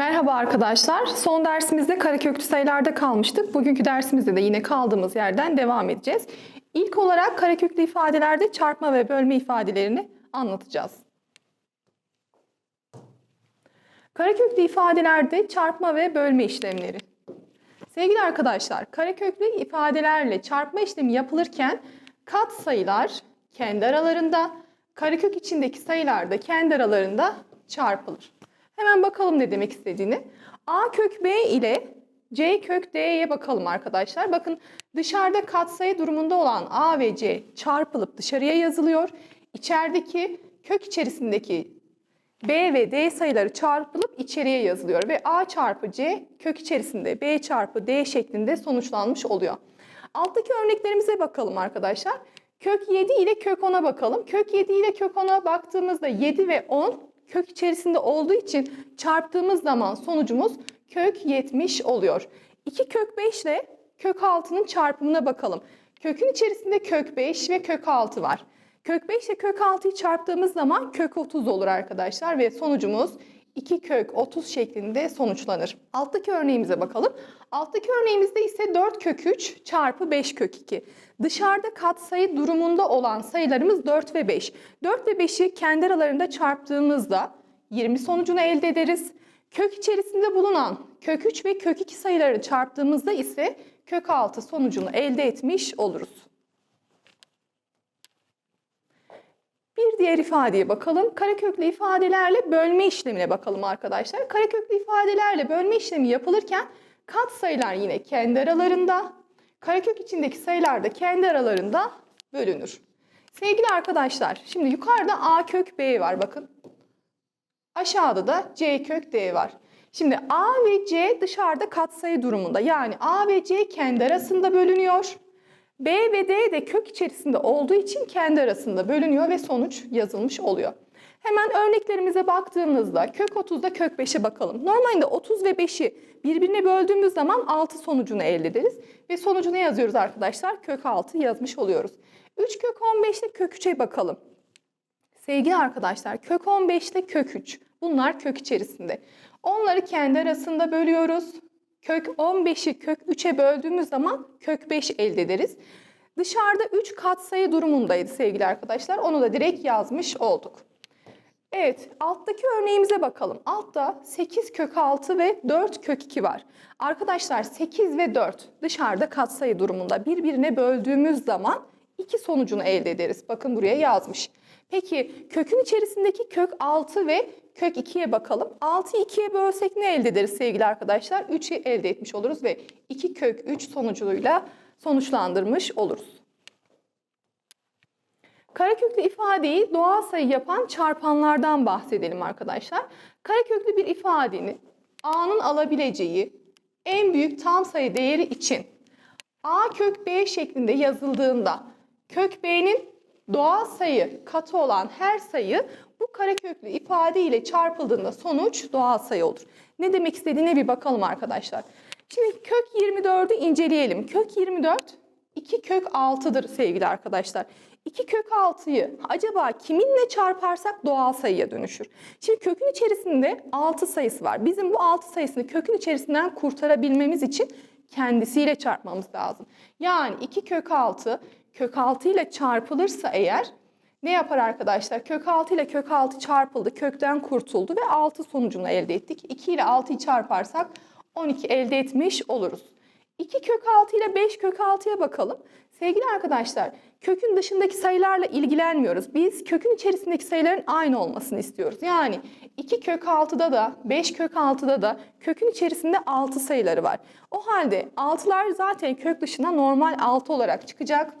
Merhaba arkadaşlar. Son dersimizde kareköklü sayılarda kalmıştık. Bugünkü dersimizde de yine kaldığımız yerden devam edeceğiz. İlk olarak kareköklü ifadelerde çarpma ve bölme ifadelerini anlatacağız. Kareköklü ifadelerde çarpma ve bölme işlemleri. Sevgili arkadaşlar, kareköklü ifadelerle çarpma işlemi yapılırken kat sayılar kendi aralarında, karekök içindeki sayılar da kendi aralarında çarpılır. Hemen bakalım ne demek istediğini. A kök B ile C kök D'ye bakalım arkadaşlar. Bakın dışarıda katsayı durumunda olan A ve C çarpılıp dışarıya yazılıyor. İçerideki kök içerisindeki B ve D sayıları çarpılıp içeriye yazılıyor ve A çarpı C kök içerisinde B çarpı D şeklinde sonuçlanmış oluyor. Alttaki örneklerimize bakalım arkadaşlar. Kök 7 ile kök 10'a bakalım. Kök 7 ile kök 10'a baktığımızda 7 ve 10 kök içerisinde olduğu için çarptığımız zaman sonucumuz kök 70 oluyor. 2 kök 5 ile kök 6'nın çarpımına bakalım. Kökün içerisinde kök 5 ve kök 6 var. Kök 5 ile kök 6'yı çarptığımız zaman kök 30 olur arkadaşlar ve sonucumuz 2 kök 30 şeklinde sonuçlanır. Alttaki örneğimize bakalım. Alttaki örneğimizde ise 4 kök 3 çarpı 5 kök 2. Dışarıda katsayı durumunda olan sayılarımız 4 ve 5. 4 ve 5'i kendi aralarında çarptığımızda 20 sonucunu elde ederiz. Kök içerisinde bulunan kök 3 ve kök 2 sayıları çarptığımızda ise kök 6 sonucunu elde etmiş oluruz. Bir diğer ifadeye bakalım. Kareköklü ifadelerle bölme işlemine bakalım arkadaşlar. Kareköklü ifadelerle bölme işlemi yapılırken kat sayılar yine kendi aralarında, karekök içindeki sayılar da kendi aralarında bölünür. Sevgili arkadaşlar, şimdi yukarıda a kök b var bakın. Aşağıda da c kök d var. Şimdi a ve c dışarıda katsayı durumunda. Yani a ve c kendi arasında bölünüyor. B ve D de kök içerisinde olduğu için kendi arasında bölünüyor ve sonuç yazılmış oluyor. Hemen örneklerimize baktığımızda kök 30'da kök 5'e bakalım. Normalde 30 ve 5'i birbirine böldüğümüz zaman 6 sonucunu elde ederiz. Ve sonucu ne yazıyoruz arkadaşlar? Kök 6 yazmış oluyoruz. 3 kök 15'te kök 3'e bakalım. Sevgili arkadaşlar kök 15 ile kök 3 bunlar kök içerisinde. Onları kendi arasında bölüyoruz. Kök 15'i kök 3'e böldüğümüz zaman kök 5 elde ederiz. Dışarıda 3 katsayı durumundaydı sevgili arkadaşlar. Onu da direkt yazmış olduk. Evet, alttaki örneğimize bakalım. Altta 8 kök 6 ve 4 kök 2 var. Arkadaşlar 8 ve 4 dışarıda katsayı durumunda birbirine böldüğümüz zaman iki sonucunu elde ederiz. Bakın buraya yazmış. Peki kökün içerisindeki kök 6 ve kök 2'ye bakalım. 6'yı 2'ye bölsek ne elde ederiz sevgili arkadaşlar? 3'ü elde etmiş oluruz ve 2 kök 3 sonucuyla sonuçlandırmış oluruz. Kareköklü ifadeyi doğal sayı yapan çarpanlardan bahsedelim arkadaşlar. Kareköklü bir ifadenin a'nın alabileceği en büyük tam sayı değeri için a kök b şeklinde yazıldığında kök b'nin doğal sayı katı olan her sayı bu kareköklü ifade ile çarpıldığında sonuç doğal sayı olur. Ne demek istediğine bir bakalım arkadaşlar. Şimdi kök 24'ü inceleyelim. Kök 24 2 kök 6'dır sevgili arkadaşlar. 2 kök 6'yı acaba kiminle çarparsak doğal sayıya dönüşür. Şimdi kökün içerisinde 6 sayısı var. Bizim bu 6 sayısını kökün içerisinden kurtarabilmemiz için kendisiyle çarpmamız lazım. Yani 2 kök 6 kök 6 ile çarpılırsa eğer ne yapar arkadaşlar? Kök 6 ile kök 6 çarpıldı, kökten kurtuldu ve 6 sonucunu elde ettik. 2 ile 6'yı çarparsak 12 elde etmiş oluruz. 2 kök 6 ile 5 kök 6'ya bakalım. Sevgili arkadaşlar, kökün dışındaki sayılarla ilgilenmiyoruz. Biz kökün içerisindeki sayıların aynı olmasını istiyoruz. Yani 2 kök 6'da da 5 kök 6'da da kökün içerisinde 6 sayıları var. O halde 6'lar zaten kök dışına normal 6 olarak çıkacak.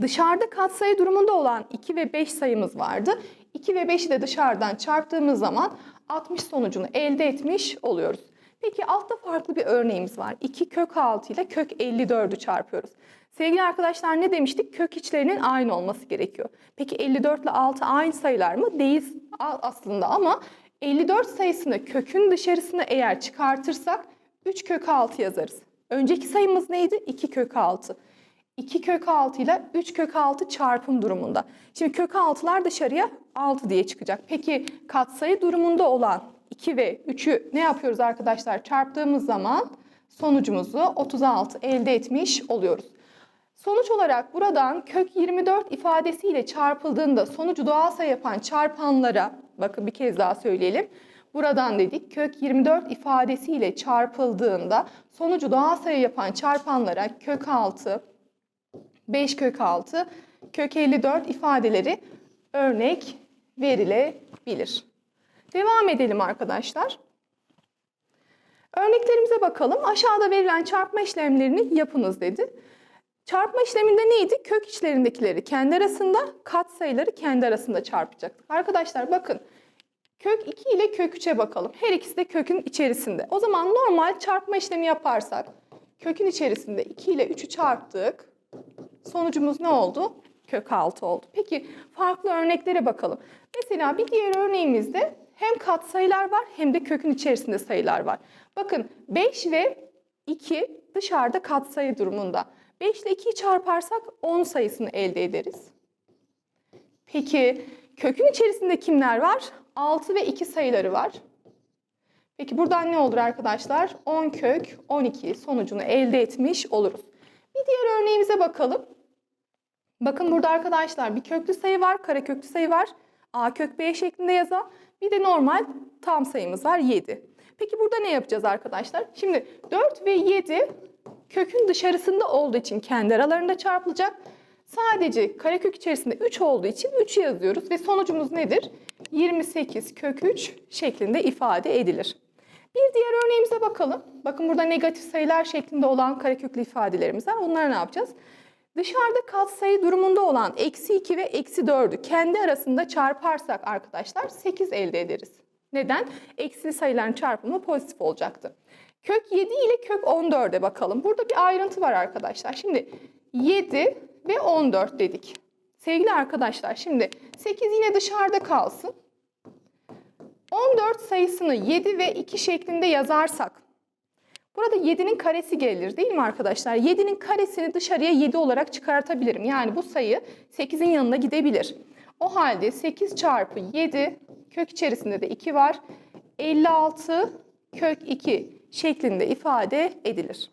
Dışarıda katsayı durumunda olan 2 ve 5 sayımız vardı. 2 ve 5'i de dışarıdan çarptığımız zaman 60 sonucunu elde etmiş oluyoruz. Peki altta farklı bir örneğimiz var. 2 kök 6 ile kök 54'ü çarpıyoruz. Sevgili arkadaşlar ne demiştik? Kök içlerinin aynı olması gerekiyor. Peki 54 ile 6 aynı sayılar mı? Değil aslında ama 54 sayısını kökün dışarısına eğer çıkartırsak 3 kök 6 yazarız. Önceki sayımız neydi? 2 kök 6. 2 kök 6 ile 3 kök 6 çarpım durumunda. Şimdi kök 6'lar dışarıya 6 diye çıkacak. Peki katsayı durumunda olan 2 ve 3'ü ne yapıyoruz arkadaşlar? Çarptığımız zaman sonucumuzu 36 elde etmiş oluyoruz. Sonuç olarak buradan kök 24 ifadesiyle çarpıldığında sonucu doğal sayı yapan çarpanlara, bakın bir kez daha söyleyelim. Buradan dedik kök 24 ifadesiyle çarpıldığında sonucu doğal sayı yapan çarpanlara kök 6, 5 kök 6, kök 54 ifadeleri örnek verilebilir. Devam edelim arkadaşlar. Örneklerimize bakalım. Aşağıda verilen çarpma işlemlerini yapınız dedi. Çarpma işleminde neydi? Kök içlerindekileri kendi arasında, katsayıları kendi arasında çarpacaktık. Arkadaşlar bakın. Kök 2 ile kök 3'e bakalım. Her ikisi de kökün içerisinde. O zaman normal çarpma işlemi yaparsak kökün içerisinde 2 ile 3'ü çarptık. Sonucumuz ne oldu? Kök 6 oldu. Peki farklı örneklere bakalım. Mesela bir diğer örneğimizde hem katsayılar var hem de kökün içerisinde sayılar var. Bakın 5 ve 2 dışarıda katsayı durumunda. 5 ile 2'yi çarparsak 10 sayısını elde ederiz. Peki kökün içerisinde kimler var? 6 ve 2 sayıları var. Peki buradan ne olur arkadaşlar? 10 kök 12 sonucunu elde etmiş oluruz. Bir diğer örneğimize bakalım. Bakın burada arkadaşlar bir köklü sayı var, kareköklü sayı var. A kök B şeklinde yazan. Bir de normal tam sayımız var 7. Peki burada ne yapacağız arkadaşlar? Şimdi 4 ve 7 kökün dışarısında olduğu için kendi aralarında çarpılacak. Sadece karekök içerisinde 3 olduğu için 3 yazıyoruz ve sonucumuz nedir? 28 kök 3 şeklinde ifade edilir. Bir diğer örneğimize bakalım. Bakın burada negatif sayılar şeklinde olan kareköklü ifadelerimiz var. Onlara ne yapacağız? Dışarıda katsayı durumunda olan eksi 2 ve eksi 4'ü kendi arasında çarparsak arkadaşlar 8 elde ederiz. Neden? Eksili sayıların çarpımı pozitif olacaktı. Kök 7 ile kök 14'e bakalım. Burada bir ayrıntı var arkadaşlar. Şimdi 7 ve 14 dedik. Sevgili arkadaşlar şimdi 8 yine dışarıda kalsın. 14 sayısını 7 ve 2 şeklinde yazarsak burada 7'nin karesi gelir değil mi arkadaşlar? 7'nin karesini dışarıya 7 olarak çıkartabilirim. Yani bu sayı 8'in yanına gidebilir. O halde 8 çarpı 7 kök içerisinde de 2 var. 56 kök 2 şeklinde ifade edilir.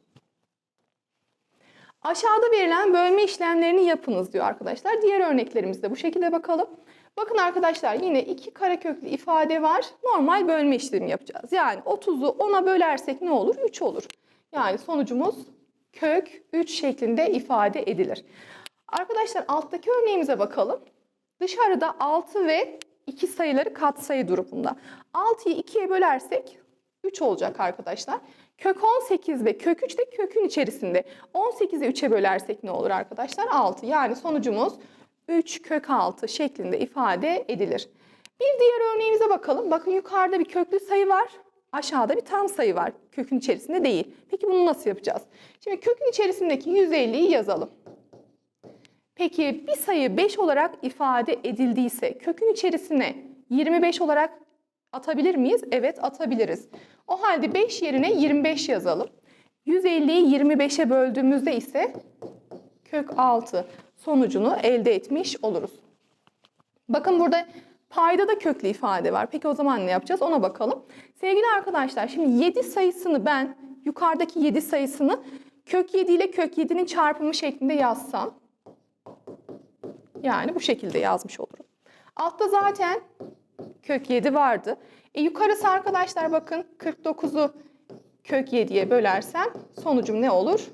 Aşağıda verilen bölme işlemlerini yapınız diyor arkadaşlar. Diğer örneklerimizde bu şekilde bakalım. Bakın arkadaşlar yine iki kareköklü ifade var. Normal bölme işlemi yapacağız. Yani 30'u 10'a bölersek ne olur? 3 olur. Yani sonucumuz kök 3 şeklinde ifade edilir. Arkadaşlar alttaki örneğimize bakalım. Dışarıda 6 ve 2 sayıları katsayı durumunda. 6'yı 2'ye bölersek 3 olacak arkadaşlar. Kök 18 ve kök 3 de kökün içerisinde. 18'i 3'e bölersek ne olur arkadaşlar? 6. Yani sonucumuz 3 kök 6 şeklinde ifade edilir. Bir diğer örneğimize bakalım. Bakın yukarıda bir köklü sayı var. Aşağıda bir tam sayı var. Kökün içerisinde değil. Peki bunu nasıl yapacağız? Şimdi kökün içerisindeki 150'yi yazalım. Peki bir sayı 5 olarak ifade edildiyse kökün içerisine 25 olarak atabilir miyiz? Evet atabiliriz. O halde 5 yerine 25 yazalım. 150'yi 25'e böldüğümüzde ise kök 6 sonucunu elde etmiş oluruz. Bakın burada payda da köklü ifade var. Peki o zaman ne yapacağız? Ona bakalım. Sevgili arkadaşlar şimdi 7 sayısını ben yukarıdaki 7 sayısını kök 7 ile kök 7'nin çarpımı şeklinde yazsam yani bu şekilde yazmış olurum. Altta zaten kök 7 vardı. E yukarısı arkadaşlar bakın 49'u kök 7'ye bölersem sonucum ne olur?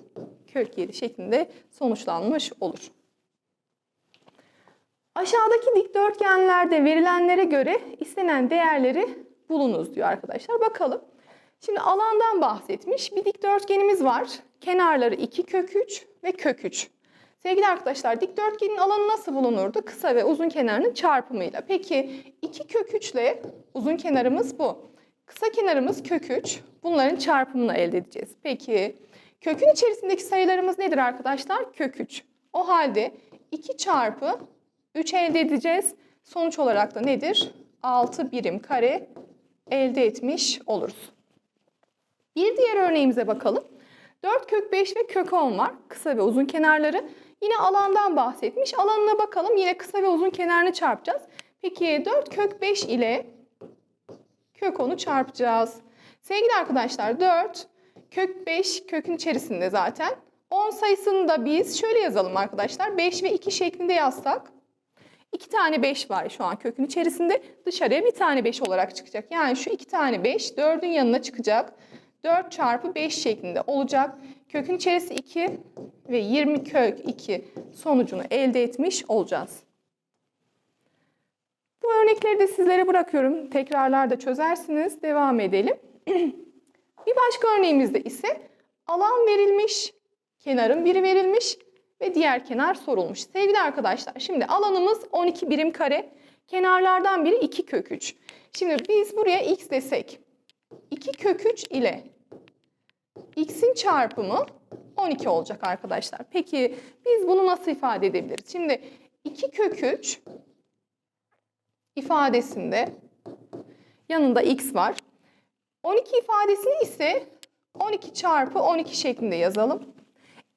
Kök 7 şeklinde sonuçlanmış olur. Aşağıdaki dikdörtgenlerde verilenlere göre istenen değerleri bulunuz diyor arkadaşlar. Bakalım. Şimdi alandan bahsetmiş. Bir dikdörtgenimiz var. Kenarları 2 kök 3 ve kök 3. Sevgili arkadaşlar dikdörtgenin alanı nasıl bulunurdu? Kısa ve uzun kenarının çarpımıyla. Peki 2 kök 3 ile uzun kenarımız bu. Kısa kenarımız kök 3. Bunların çarpımını elde edeceğiz. Peki kökün içerisindeki sayılarımız nedir arkadaşlar? Kök 3. O halde 2 çarpı 3 elde edeceğiz. Sonuç olarak da nedir? 6 birim kare elde etmiş oluruz. Bir diğer örneğimize bakalım. 4 kök 5 ve kök 10 var. Kısa ve uzun kenarları. Yine alandan bahsetmiş. Alanına bakalım. Yine kısa ve uzun kenarını çarpacağız. Peki 4 kök 5 ile Kök 10'u çarpacağız. Sevgili arkadaşlar 4 kök 5 kökün içerisinde zaten. 10 sayısını da biz şöyle yazalım arkadaşlar. 5 ve 2 şeklinde yazsak. 2 tane 5 var şu an kökün içerisinde. Dışarıya bir tane 5 olarak çıkacak. Yani şu 2 tane 5 4'ün yanına çıkacak. 4 çarpı 5 şeklinde olacak. Kökün içerisi 2 ve 20 kök 2 sonucunu elde etmiş olacağız. Bu örnekleri de sizlere bırakıyorum. Tekrarlarda çözersiniz. Devam edelim. bir başka örneğimizde ise alan verilmiş, kenarın biri verilmiş ve diğer kenar sorulmuş. Sevgili arkadaşlar şimdi alanımız 12 birim kare. Kenarlardan biri 2 kök 3. Şimdi biz buraya x desek 2 kök 3 ile x'in çarpımı 12 olacak arkadaşlar. Peki biz bunu nasıl ifade edebiliriz? Şimdi 2 kök 3 ifadesinde yanında x var. 12 ifadesini ise 12 çarpı 12 şeklinde yazalım.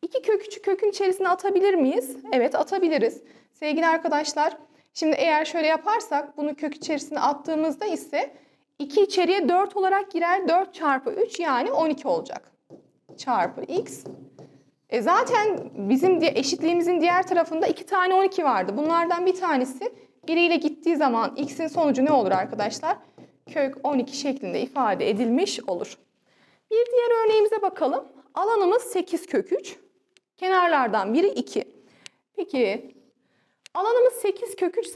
2 kök 3'ü kökün içerisine atabilir miyiz? Evet atabiliriz. Sevgili arkadaşlar şimdi eğer şöyle yaparsak bunu kök içerisine attığımızda ise 2 içeriye 4 olarak girer. 4 çarpı 3 yani 12 olacak. Çarpı x. E zaten bizim eşitliğimizin diğer tarafında 2 tane 12 vardı. Bunlardan bir tanesi biriyle gittiği zaman x'in sonucu ne olur arkadaşlar? Kök 12 şeklinde ifade edilmiş olur. Bir diğer örneğimize bakalım. Alanımız 8 kök 3. Kenarlardan biri 2. Peki alanımız 8 kök 3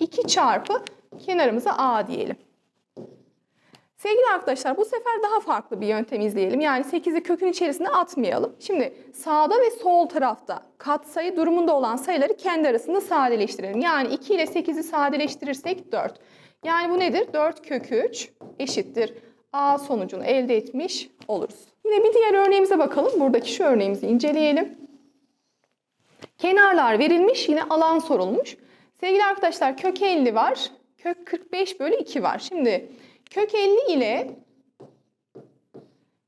2 çarpı kenarımıza a diyelim. Sevgili arkadaşlar bu sefer daha farklı bir yöntem izleyelim. Yani 8'i kökün içerisine atmayalım. Şimdi sağda ve sol tarafta katsayı durumunda olan sayıları kendi arasında sadeleştirelim. Yani 2 ile 8'i sadeleştirirsek 4. Yani bu nedir? 4 kök 3 eşittir. A sonucunu elde etmiş oluruz. Yine bir diğer örneğimize bakalım. Buradaki şu örneğimizi inceleyelim. Kenarlar verilmiş. Yine alan sorulmuş. Sevgili arkadaşlar kök 50 var. Kök 45 bölü 2 var. Şimdi kök 50 ile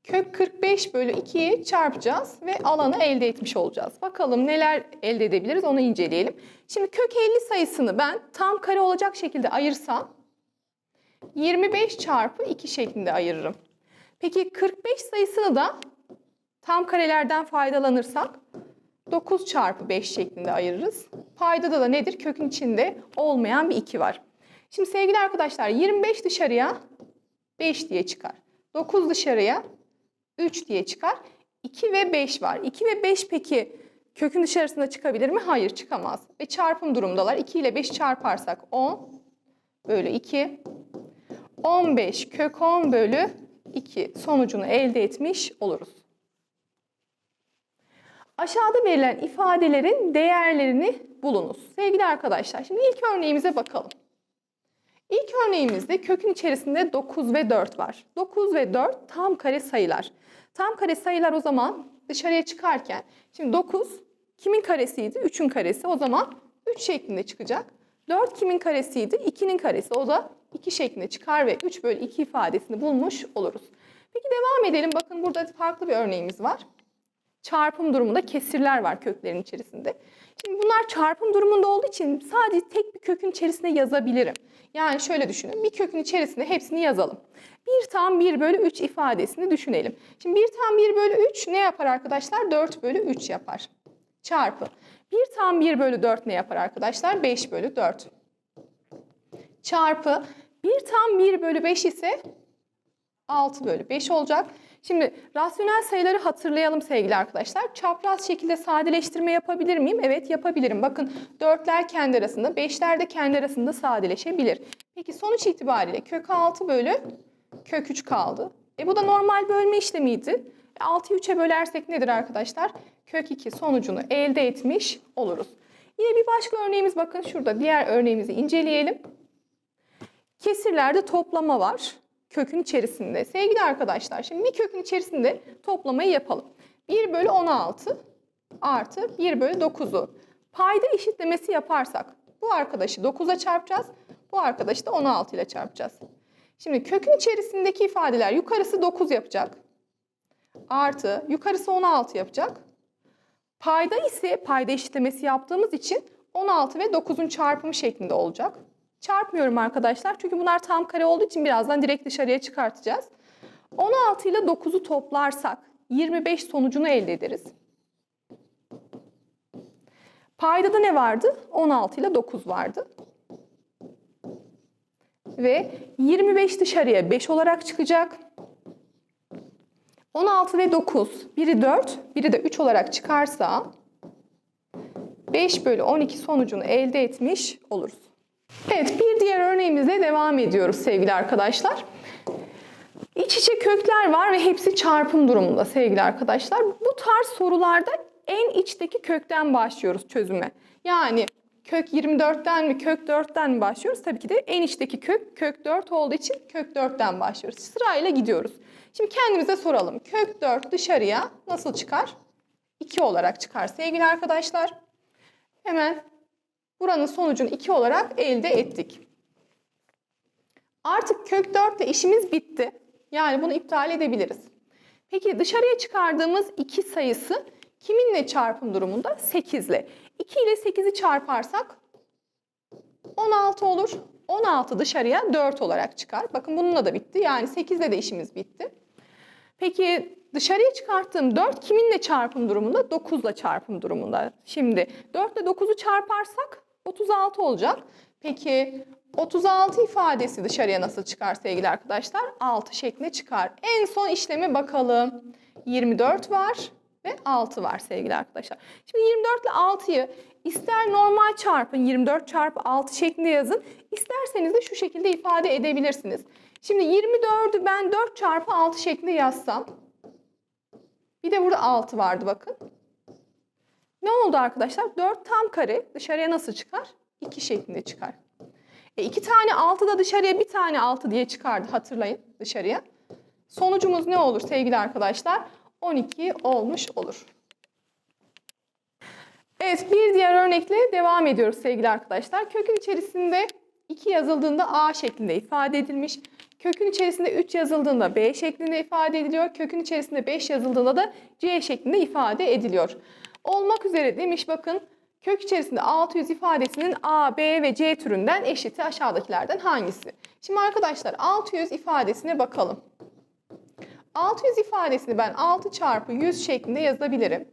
kök 45 bölü 2'yi çarpacağız ve alanı elde etmiş olacağız. Bakalım neler elde edebiliriz onu inceleyelim. Şimdi kök 50 sayısını ben tam kare olacak şekilde ayırsam 25 çarpı 2 şeklinde ayırırım. Peki 45 sayısını da tam karelerden faydalanırsak 9 çarpı 5 şeklinde ayırırız. Paydada da nedir? Kökün içinde olmayan bir 2 var. Şimdi sevgili arkadaşlar 25 dışarıya 5 diye çıkar. 9 dışarıya 3 diye çıkar. 2 ve 5 var. 2 ve 5 peki kökün dışarısında çıkabilir mi? Hayır çıkamaz. Ve çarpım durumdalar. 2 ile 5 çarparsak 10 bölü 2. 15 kök 10 bölü 2 sonucunu elde etmiş oluruz. Aşağıda verilen ifadelerin değerlerini bulunuz. Sevgili arkadaşlar şimdi ilk örneğimize bakalım. İlk örneğimizde kökün içerisinde 9 ve 4 var. 9 ve 4 tam kare sayılar. Tam kare sayılar o zaman dışarıya çıkarken şimdi 9 kimin karesiydi? 3'ün karesi. O zaman 3 şeklinde çıkacak. 4 kimin karesiydi? 2'nin karesi. O da 2 şeklinde çıkar ve 3 bölü 2 ifadesini bulmuş oluruz. Peki devam edelim. Bakın burada farklı bir örneğimiz var. Çarpım durumunda kesirler var köklerin içerisinde. Şimdi bunlar çarpım durumunda olduğu için sadece tek bir kökün içerisine yazabilirim. Yani şöyle düşünün. Bir kökün içerisinde hepsini yazalım. 1 tam 1 bölü 3 ifadesini düşünelim. Şimdi 1 tam 1 bölü 3 ne yapar arkadaşlar? 4 bölü 3 yapar. Çarpı. 1 tam 1 bölü 4 ne yapar arkadaşlar? 5 bölü 4. Çarpı. 1 tam 1 bölü 5 ise 6 bölü 5 olacak. Şimdi rasyonel sayıları hatırlayalım sevgili arkadaşlar. Çapraz şekilde sadeleştirme yapabilir miyim? Evet yapabilirim. Bakın 4'ler kendi arasında, 5'ler de kendi arasında sadeleşebilir. Peki sonuç itibariyle kök 6 bölü kök 3 kaldı. E bu da normal bölme işlemiydi. E 6'yı 3'e bölersek nedir arkadaşlar? Kök 2 sonucunu elde etmiş oluruz. Yine bir başka örneğimiz bakın şurada diğer örneğimizi inceleyelim. Kesirlerde toplama var kökün içerisinde. Sevgili arkadaşlar şimdi bir kökün içerisinde toplamayı yapalım. 1 bölü 16 artı 1 bölü 9'u payda eşitlemesi yaparsak bu arkadaşı 9'a çarpacağız. Bu arkadaşı da 16 ile çarpacağız. Şimdi kökün içerisindeki ifadeler yukarısı 9 yapacak. Artı yukarısı 16 yapacak. Payda ise payda eşitlemesi yaptığımız için 16 ve 9'un çarpımı şeklinde olacak. Çarpmıyorum arkadaşlar. Çünkü bunlar tam kare olduğu için birazdan direkt dışarıya çıkartacağız. 16 ile 9'u toplarsak 25 sonucunu elde ederiz. Paydada ne vardı? 16 ile 9 vardı. Ve 25 dışarıya 5 olarak çıkacak. 16 ve 9, biri 4, biri de 3 olarak çıkarsa 5 bölü 12 sonucunu elde etmiş oluruz. Evet bir diğer örneğimizle devam ediyoruz sevgili arkadaşlar. İç içe kökler var ve hepsi çarpım durumunda sevgili arkadaşlar. Bu tarz sorularda en içteki kökten başlıyoruz çözüme. Yani kök 24'ten mi kök 4'ten mi başlıyoruz? Tabii ki de en içteki kök kök 4 olduğu için kök 4'ten başlıyoruz. Sırayla gidiyoruz. Şimdi kendimize soralım. Kök 4 dışarıya nasıl çıkar? 2 olarak çıkar sevgili arkadaşlar. Hemen buranın sonucunu 2 olarak elde ettik. Artık kök 4 ile işimiz bitti. Yani bunu iptal edebiliriz. Peki dışarıya çıkardığımız 2 sayısı kiminle çarpım durumunda? 8 ile. 2 ile 8'i çarparsak 16 olur. 16 dışarıya 4 olarak çıkar. Bakın bununla da bitti. Yani 8 ile de işimiz bitti. Peki dışarıya çıkarttığım 4 kiminle çarpım durumunda? 9 ile çarpım durumunda. Şimdi 4 ile 9'u çarparsak 36 olacak. Peki 36 ifadesi dışarıya nasıl çıkar sevgili arkadaşlar? 6 şeklinde çıkar. En son işleme bakalım. 24 var ve 6 var sevgili arkadaşlar. Şimdi 24 ile 6'yı ister normal çarpın 24 çarpı 6 şeklinde yazın. İsterseniz de şu şekilde ifade edebilirsiniz. Şimdi 24'ü ben 4 çarpı 6 şeklinde yazsam. Bir de burada 6 vardı bakın. Ne oldu arkadaşlar? 4 tam kare dışarıya nasıl çıkar? 2 şeklinde çıkar. E iki tane 6 da dışarıya bir tane 6 diye çıkardı hatırlayın dışarıya. Sonucumuz ne olur sevgili arkadaşlar? 12 olmuş olur. Evet bir diğer örnekle devam ediyoruz sevgili arkadaşlar. Kökün içerisinde 2 yazıldığında A şeklinde ifade edilmiş. Kökün içerisinde 3 yazıldığında B şeklinde ifade ediliyor. Kökün içerisinde 5 yazıldığında da C şeklinde ifade ediliyor. Olmak üzere demiş bakın kök içerisinde 600 ifadesinin A, B ve C türünden eşiti aşağıdakilerden hangisi? Şimdi arkadaşlar 600 ifadesine bakalım. 600 ifadesini ben 6 çarpı 100 şeklinde yazabilirim.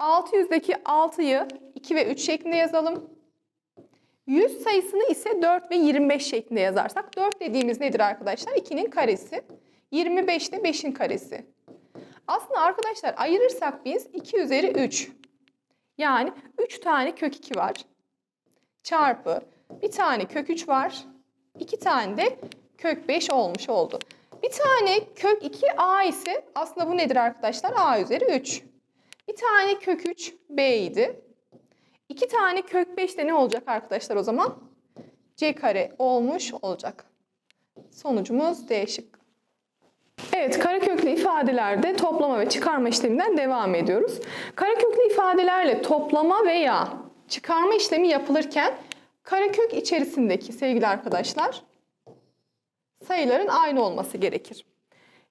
600'deki 6'yı 2 ve 3 şeklinde yazalım. 100 sayısını ise 4 ve 25 şeklinde yazarsak 4 dediğimiz nedir arkadaşlar? 2'nin karesi. 25 de 5'in karesi. Aslında arkadaşlar ayırırsak biz 2 üzeri 3. Yani 3 tane kök 2 var. Çarpı bir tane kök 3 var. 2 tane de kök 5 olmuş oldu. Bir tane kök 2 a ise aslında bu nedir arkadaşlar? a üzeri 3. Bir tane kök 3 b idi. İki tane kök 5 de ne olacak arkadaşlar o zaman? C kare olmuş olacak. Sonucumuz D şıkkı. Evet, kareköklü ifadelerde toplama ve çıkarma işleminden devam ediyoruz. Kareköklü ifadelerle toplama veya çıkarma işlemi yapılırken karekök içerisindeki sevgili arkadaşlar sayıların aynı olması gerekir.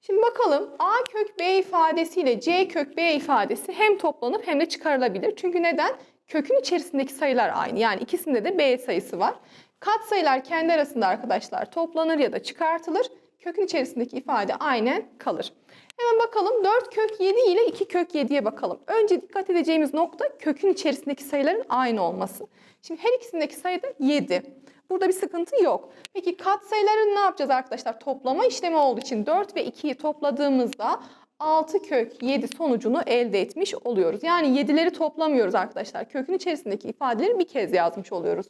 Şimdi bakalım A kök B ifadesi ile C kök B ifadesi hem toplanıp hem de çıkarılabilir. Çünkü neden? Kökün içerisindeki sayılar aynı. Yani ikisinde de B sayısı var. Kat sayılar kendi arasında arkadaşlar toplanır ya da çıkartılır. Kökün içerisindeki ifade aynen kalır. Hemen bakalım 4 kök 7 ile 2 kök 7'ye bakalım. Önce dikkat edeceğimiz nokta kökün içerisindeki sayıların aynı olması. Şimdi her ikisindeki sayı da 7. Burada bir sıkıntı yok. Peki kat sayıların ne yapacağız arkadaşlar? Toplama işlemi olduğu için 4 ve 2'yi topladığımızda 6 kök 7 sonucunu elde etmiş oluyoruz. Yani 7'leri toplamıyoruz arkadaşlar. Kökün içerisindeki ifadeleri bir kez yazmış oluyoruz.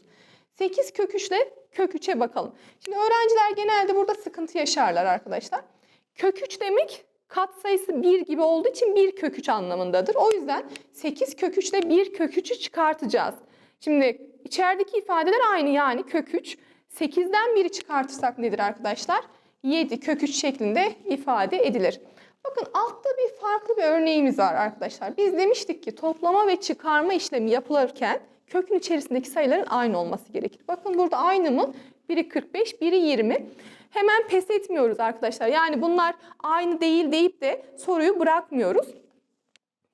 8 kök 3 ile kök 3'e bakalım. Şimdi öğrenciler genelde burada sıkıntı yaşarlar arkadaşlar. Kök 3 demek kat sayısı 1 gibi olduğu için 1 kök 3 anlamındadır. O yüzden 8 kök 3 ile 1 kök 3'ü çıkartacağız. Şimdi içerideki ifadeler aynı yani kök 3. 8'den 1'i çıkartırsak nedir arkadaşlar? 7 kök 3 şeklinde ifade edilir. Bakın altta bir farklı bir örneğimiz var arkadaşlar. Biz demiştik ki toplama ve çıkarma işlemi yapılırken kökün içerisindeki sayıların aynı olması gerekir. Bakın burada aynı mı? Biri 45, biri 20. Hemen pes etmiyoruz arkadaşlar. Yani bunlar aynı değil deyip de soruyu bırakmıyoruz.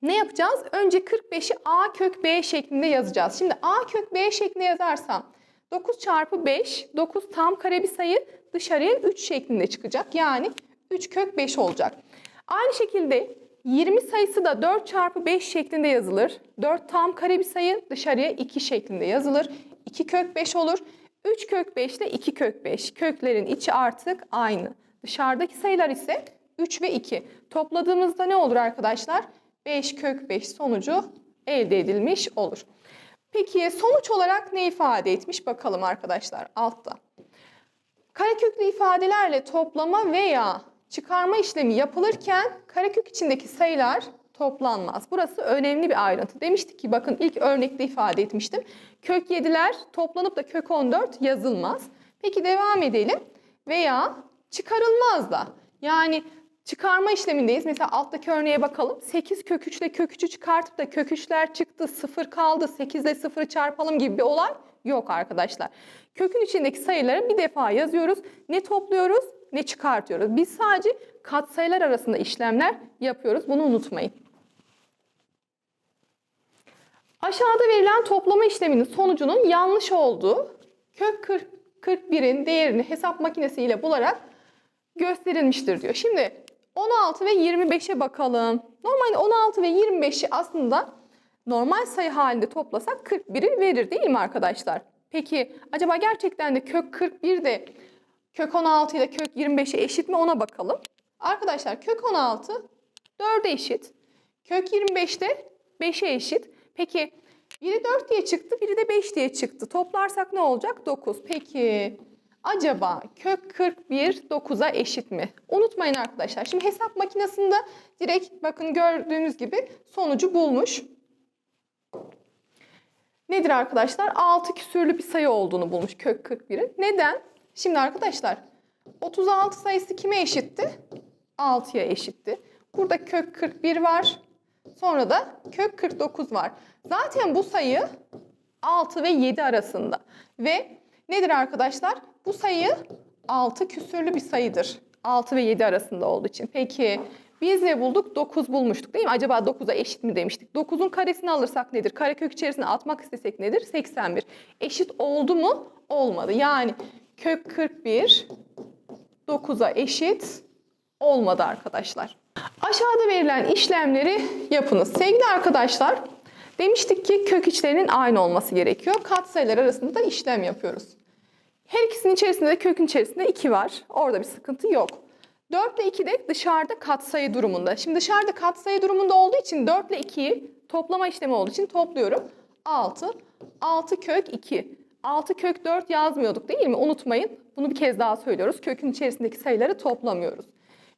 Ne yapacağız? Önce 45'i a kök b şeklinde yazacağız. Şimdi a kök b şeklinde yazarsam 9 çarpı 5, 9 tam kare bir sayı dışarıya 3 şeklinde çıkacak. Yani 3 kök 5 olacak. Aynı şekilde 20 sayısı da 4 çarpı 5 şeklinde yazılır. 4 tam kare bir sayı dışarıya 2 şeklinde yazılır. 2 kök 5 olur. 3 kök 5 ile 2 kök 5. Köklerin içi artık aynı. Dışarıdaki sayılar ise 3 ve 2. Topladığımızda ne olur arkadaşlar? 5 kök 5 sonucu elde edilmiş olur. Peki sonuç olarak ne ifade etmiş bakalım arkadaşlar altta. Kareköklü ifadelerle toplama veya çıkarma işlemi yapılırken karekök içindeki sayılar toplanmaz. Burası önemli bir ayrıntı. Demiştik ki bakın ilk örnekte ifade etmiştim. Kök 7'ler toplanıp da kök 14 yazılmaz. Peki devam edelim. Veya çıkarılmaz da. Yani çıkarma işlemindeyiz. Mesela alttaki örneğe bakalım. 8 kök 3 ile kök 3'ü çıkartıp da kök 3'ler çıktı, 0 kaldı, 8 ile 0'ı çarpalım gibi bir olay yok arkadaşlar. Kökün içindeki sayıları bir defa yazıyoruz. Ne topluyoruz ne çıkartıyoruz. Biz sadece katsayılar arasında işlemler yapıyoruz. Bunu unutmayın. Aşağıda verilen toplama işleminin sonucunun yanlış olduğu kök 40, 41'in değerini hesap makinesiyle bularak gösterilmiştir diyor. Şimdi 16 ve 25'e bakalım. Normalde 16 ve 25'i aslında normal sayı halinde toplasak 41'i verir değil mi arkadaşlar? Peki acaba gerçekten de kök 41 de kök 16 ile kök 25'e eşit mi ona bakalım. Arkadaşlar kök 16 4'e eşit. Kök 25 de 5'e eşit. Peki biri 4 diye çıktı, biri de 5 diye çıktı. Toplarsak ne olacak? 9. Peki acaba kök 41 9'a eşit mi? Unutmayın arkadaşlar. Şimdi hesap makinesinde direkt bakın gördüğünüz gibi sonucu bulmuş. Nedir arkadaşlar? 6 küsürlü bir sayı olduğunu bulmuş kök 41'in. Neden? Şimdi arkadaşlar 36 sayısı kime eşitti? 6'ya eşitti. Burada kök 41 var. Sonra da kök 49 var. Zaten bu sayı 6 ve 7 arasında. Ve nedir arkadaşlar? Bu sayı 6 küsürlü bir sayıdır. 6 ve 7 arasında olduğu için. Peki biz ne bulduk? 9 bulmuştuk değil mi? Acaba 9'a eşit mi demiştik? 9'un karesini alırsak nedir? Karekök içerisine atmak istesek nedir? 81. Eşit oldu mu? Olmadı. Yani kök 41 9'a eşit olmadı arkadaşlar. Aşağıda verilen işlemleri yapınız. Sevgili arkadaşlar, demiştik ki kök içlerinin aynı olması gerekiyor. Katsayılar arasında da işlem yapıyoruz. Her ikisinin içerisinde de kökün içerisinde 2 var. Orada bir sıkıntı yok. 4 ile 2 de dışarıda katsayı durumunda. Şimdi dışarıda katsayı durumunda olduğu için 4 ile 2'yi toplama işlemi olduğu için topluyorum. 6. 6 kök 2. 6 kök 4 yazmıyorduk değil mi? Unutmayın. Bunu bir kez daha söylüyoruz. Kökün içerisindeki sayıları toplamıyoruz.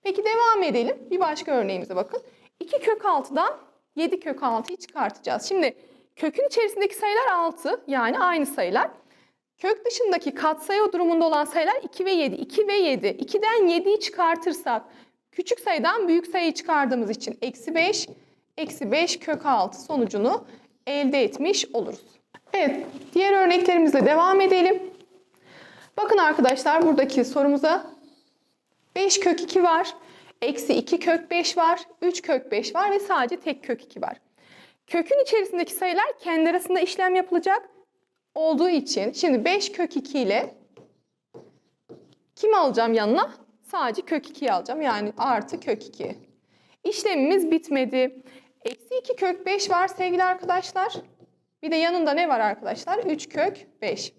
Peki devam edelim. Bir başka örneğimize bakın. 2 kök 6'dan 7 kök 6'yı çıkartacağız. Şimdi kökün içerisindeki sayılar 6 yani aynı sayılar. Kök dışındaki katsayı durumunda olan sayılar 2 ve 7. 2 ve 7. 2'den 7'yi çıkartırsak küçük sayıdan büyük sayıyı çıkardığımız için eksi 5, eksi 5 kök 6 sonucunu elde etmiş oluruz. Evet, diğer örneklerimizle devam edelim. Bakın arkadaşlar buradaki sorumuza 5 kök 2 var, eksi 2 kök 5 var, 3 kök 5 var ve sadece tek kök 2 var. Kökün içerisindeki sayılar kendi arasında işlem yapılacak olduğu için şimdi 5 kök 2 ile kimi alacağım yanına? Sadece kök 2'yi alacağım. Yani artı kök 2. İşlemimiz bitmedi. Eksi 2 kök 5 var sevgili arkadaşlar. Bir de yanında ne var arkadaşlar? 3 kök 5.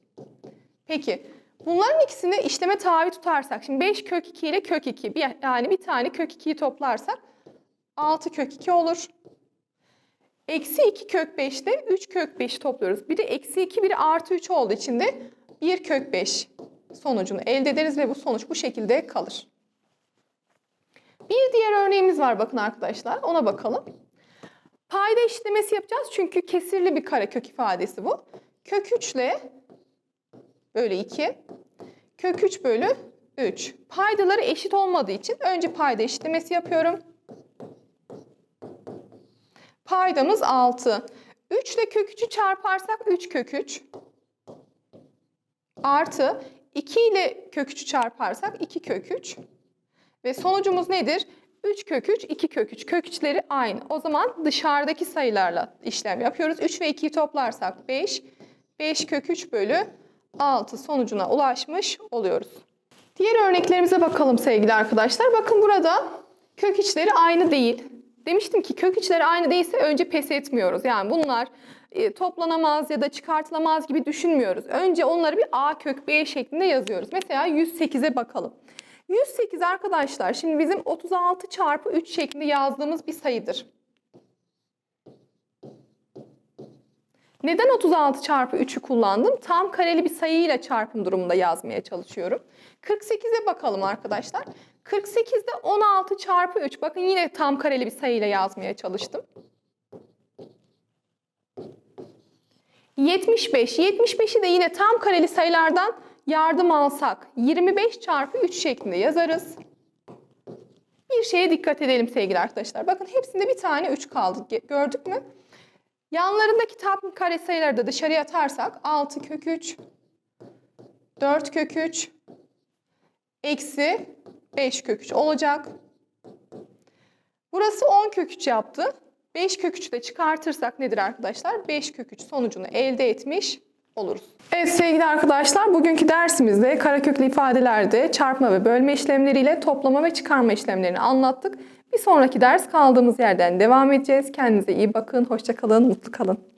Peki bunların ikisini işleme tabi tutarsak. Şimdi 5 kök 2 ile kök 2. Bir, yani bir tane kök 2'yi toplarsak 6 kök 2 olur. Eksi 2 kök 5'te 3 kök 5 topluyoruz. Biri eksi 2, biri artı 3 olduğu için de 1 kök 5 sonucunu elde ederiz ve bu sonuç bu şekilde kalır. Bir diğer örneğimiz var bakın arkadaşlar. Ona bakalım. Payda eşitlemesi yapacağız çünkü kesirli bir karekök ifadesi bu. Kök 3 ile bölü 2. Kök 3 bölü 3. Paydaları eşit olmadığı için önce payda eşitlemesi yapıyorum. Paydamız 6. 3 ile kök 3'ü çarparsak 3 kök 3. Artı 2 ile kök 3'ü çarparsak 2 kök 3. Ve sonucumuz nedir? 3 kök 3, 2 kök 3. Kök 3'leri aynı. O zaman dışarıdaki sayılarla işlem yapıyoruz. 3 ve 2'yi toplarsak 5. 5 kök 3 bölü 6 sonucuna ulaşmış oluyoruz. Diğer örneklerimize bakalım sevgili arkadaşlar. Bakın burada kök içleri aynı değil. Demiştim ki kök içleri aynı değilse önce pes etmiyoruz. Yani bunlar e, toplanamaz ya da çıkartılamaz gibi düşünmüyoruz. Önce onları bir A kök B şeklinde yazıyoruz. Mesela 108'e bakalım. 108 arkadaşlar şimdi bizim 36 çarpı 3 şeklinde yazdığımız bir sayıdır. Neden 36 çarpı 3'ü kullandım? Tam kareli bir sayıyla çarpım durumunda yazmaya çalışıyorum. 48'e bakalım arkadaşlar. 48'de 16 çarpı 3. Bakın yine tam kareli bir sayıyla yazmaya çalıştım. 75. 75'i de yine tam kareli sayılardan yardım alsak 25 çarpı 3 şeklinde yazarız. Bir şeye dikkat edelim sevgili arkadaşlar. Bakın hepsinde bir tane 3 kaldı. Gördük mü? Yanlarındaki tam kare sayıları da dışarıya atarsak 6 kök 3, 4 kök 3, eksi 5 kök 3 olacak. Burası 10 kök 3 yaptı. 5 kök 3'ü de çıkartırsak nedir arkadaşlar? 5 kök 3 sonucunu elde etmiş oluruz. Evet sevgili arkadaşlar bugünkü dersimizde kareköklü ifadelerde çarpma ve bölme işlemleriyle toplama ve çıkarma işlemlerini anlattık. Bir sonraki ders kaldığımız yerden devam edeceğiz. Kendinize iyi bakın, hoşça kalın, mutlu kalın.